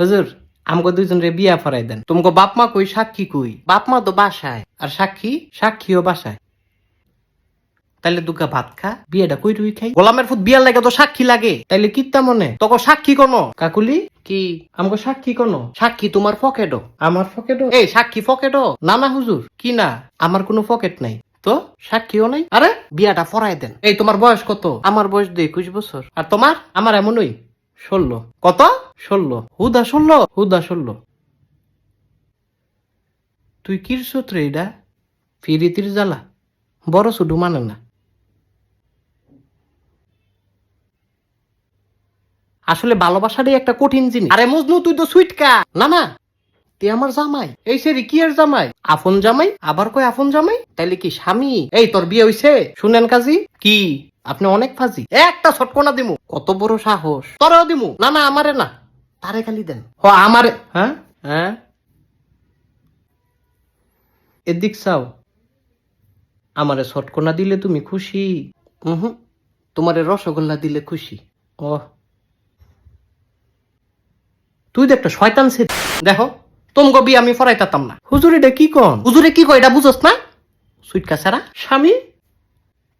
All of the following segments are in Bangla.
হুজুর আমগো দুইজন রে বিয়া ফরাই দেন। তোমাকে বাপ মা কই সাক্ষী কই? বাপ মা তো বাসায়। আর সাক্ষী? সাক্ষীও বাসায়। তাইলে দুগা ভাত খা বিয়েটা কই রুই খাই? গোলামের ফুট বিয়ার লাগে তো সাক্ষী লাগে। তাইলে কিত্তা মনে? তোকে সাক্ষী কোন? কাকুলি? কি? আমগো সাক্ষী কোন? সাক্ষী তোমার পকেটও আমার পকেটও এই সাক্ষী পকেটও না না হুজুর। কি না? আমার কোনো পকেট নাই। তো? সাক্ষীও নাই? আরে বিয়াটা ফরাই দেন। এই তোমার বয়স কত? আমার বয়স দুই একুশ বছর। আর তোমার? আমার এমনই। ষোলো। কত? ষোলো। হুদা ষোলো হুদা ষোলো। তুই কির সূত্রে এটা? ফিরিতির জ্বালা। বড় শুধু মানে না। আসলে ভালোবাসাটাই একটা কঠিন জিনিস। আরে মজনু, তুই তো সুইটকা না না। তুই আমার জামাই। এই সেরি, কি আর জামাই? আফন জামাই? আবার কই আফন জামাই? তাইলে কি স্বামী? এই, তোর বিয়ে হইছে? শুনেন কাজী। কি? আপনি অনেক ফাজি। একটা ছটকনা দিমু। কত বড় সাহস। তোরাও দিমু। না না, আমারে না। তারে খালি দেন। হ আমারে হ্যাঁ? হ্যাঁ? এদিক চাও। আমারে ছটকনা দিলে তুমি খুশি। হুম তোমারে রসগোল্লা দিলে খুশি। ও। তুই তো একটা শয়তান সে দেখো তোমগো বিয়ে আমি ফরাইতাম না। হুজুর এটা কি কন? হুজুরে কি কয় এটা বুঝোস না? সুইটকা ছাড়া? স্বামী?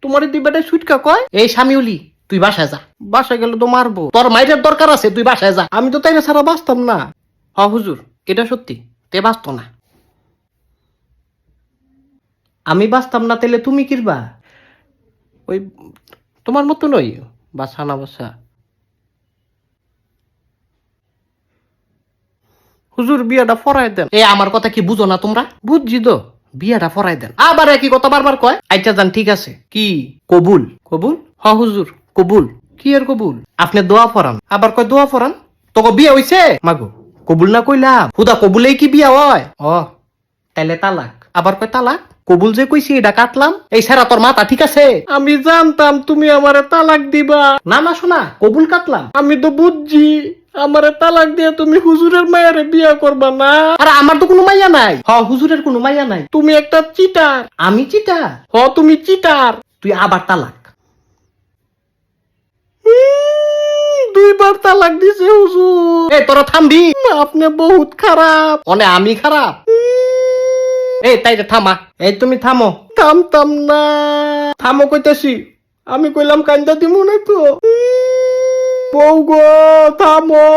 তোমার দুই বেটায় সুইটকা কয়? এই স্বামী উলি। তুই বাসায় যা। বাসায় গেলে তো মারবো। তোর মাইরের দরকার আছে তুই বাসায় যা। আমি তো তাইলে ছাড়া বাঁচতাম না। হ হুজুর এটা সত্যি। তে বাঁচত না। আমি বাঁচতাম না তাইলে তুমি কিরবা? ওই তোমার মতো নই। বাসা না বাসা হুজুর বিয়াটা ফরাই দেন। এ আমার কথা কি বুঝো না তোমরা? বুঝছি তো। বিয়াটা ফরাই দেন। আবার একই কথা বারবার কয়? আচ্ছা যান ঠিক আছে। কি? কবুল। কবুল? হ হুজুর। কবুল? কি আর কবুল? আপনি দোয়া ফরান আবার কয় দোয়া ফরান তোকে বিয়ে হইছে? মাগো কবুল না কইলাম। হুদা কবুলেই কি বিয়া হয়? ও তাইলে তালাক। আবার কয় তালাক? কবুল যে কইছি এটা কাটলাম। এই সারা তোর মাথা ঠিক আছে? আমি জানতাম তুমি আমারে তালাক দিবা। না না শোনা কবুল কাটলাম। আমি তো বুঝছি আমারে তালাক দিয়ে তুমি হুজুরের মায়ের বিয়ে করবা না। আরে আমার তো কোনো মাইয়া নাই। হ হুজুরের কোনো মাইয়া নাই। তুমি একটা চিটার। আমি চিটার? হ তুমি চিটার। তুই আবার তালাক। দুইবার তালাক দিছে হুজুর। এ তোরা থামবি আপনি বহুত খারাপ। অনে আমি খারাপ? এই তাই থামা। এই তুমি থামো। থামতাম না। থামো কইতেছি। আমি কইলাম কান্দা দিমু না তো। বউ গো থামো।